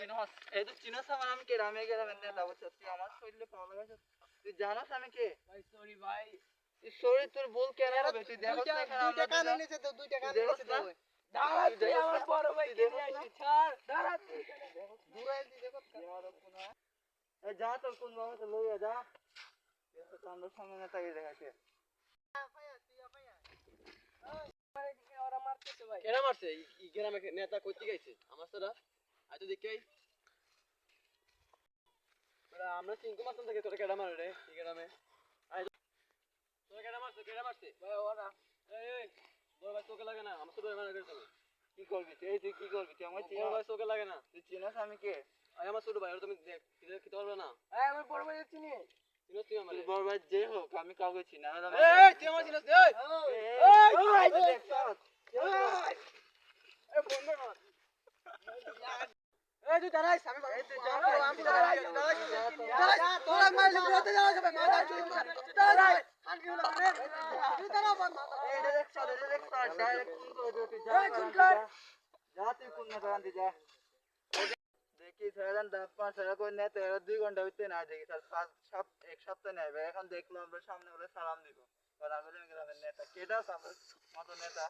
চিনস এই তো চিনস আমার আমি কে রামে গ্রামের নেতা বুঝছ তুই আমার শরীরে পাওয়া লাগাইছ তুই জানাস আমি কে ভাই সরি ভাই তুই শরীর তোর বল কেন হবে তুই দেখছ না এখানে আমরা দুজন- নিচে তো দুইটা তুই কান দেখছ নিচে না? তো দাঁড়া তুই তুই দেখছ আমার না? বড় ভাই তুই কে দেখছ নিয়ে না? আসিস ছাড় দাঁড়া তুই দূরাই দি দেখো এ যা তোর কোন বাবা তো লইয়া যা এ তো কান্ডর সামনে নেতাকে দেখাচ্ছে ওরা মারতেছে ভাই কেডা মারছে ই- ই গ্রামে কে- নেতা কইতে গেছে আমার সারা আই তো দেখি বড় আমরা সিংকু মারতাম থেকে তোরা কেডা মারে রে এই গ্রামে তোরা কেডা মারছে কেডা মারছে ভাই ওরা এই এই বড় ভাই তোকে লাগে না আমার ভাই মারা গেছে কি করবি তুই এই তুই কি করবি তুই আমার চিনস ভাই তোকে লাগে না তুই চিনস আমি কে আই আমার ছোট ভাই তুমি দেখ খেতে খেতে পারবে না এই আমার বড় ভাই চিনি চিনোস তুই আমার বড় ভাই যে হোক আমি কাউকে চিনি না এই তুই আমার চিনোস এই এই এই দেখছ এই তুই দাঁড়াইস আমি এই তুই যা যাবে মাথা চুল দেখি সারাদিন দাঁত পাঁচ সারা করে নেয় তো দুই ঘণ্টা হইতে না দেখি এক সপ্তাহ নেবে। এখন দেখল আমরা সামনে বলে সালাম দিব। কারণ আমি গ্রামের নেতা। কেটা মতো নেতা?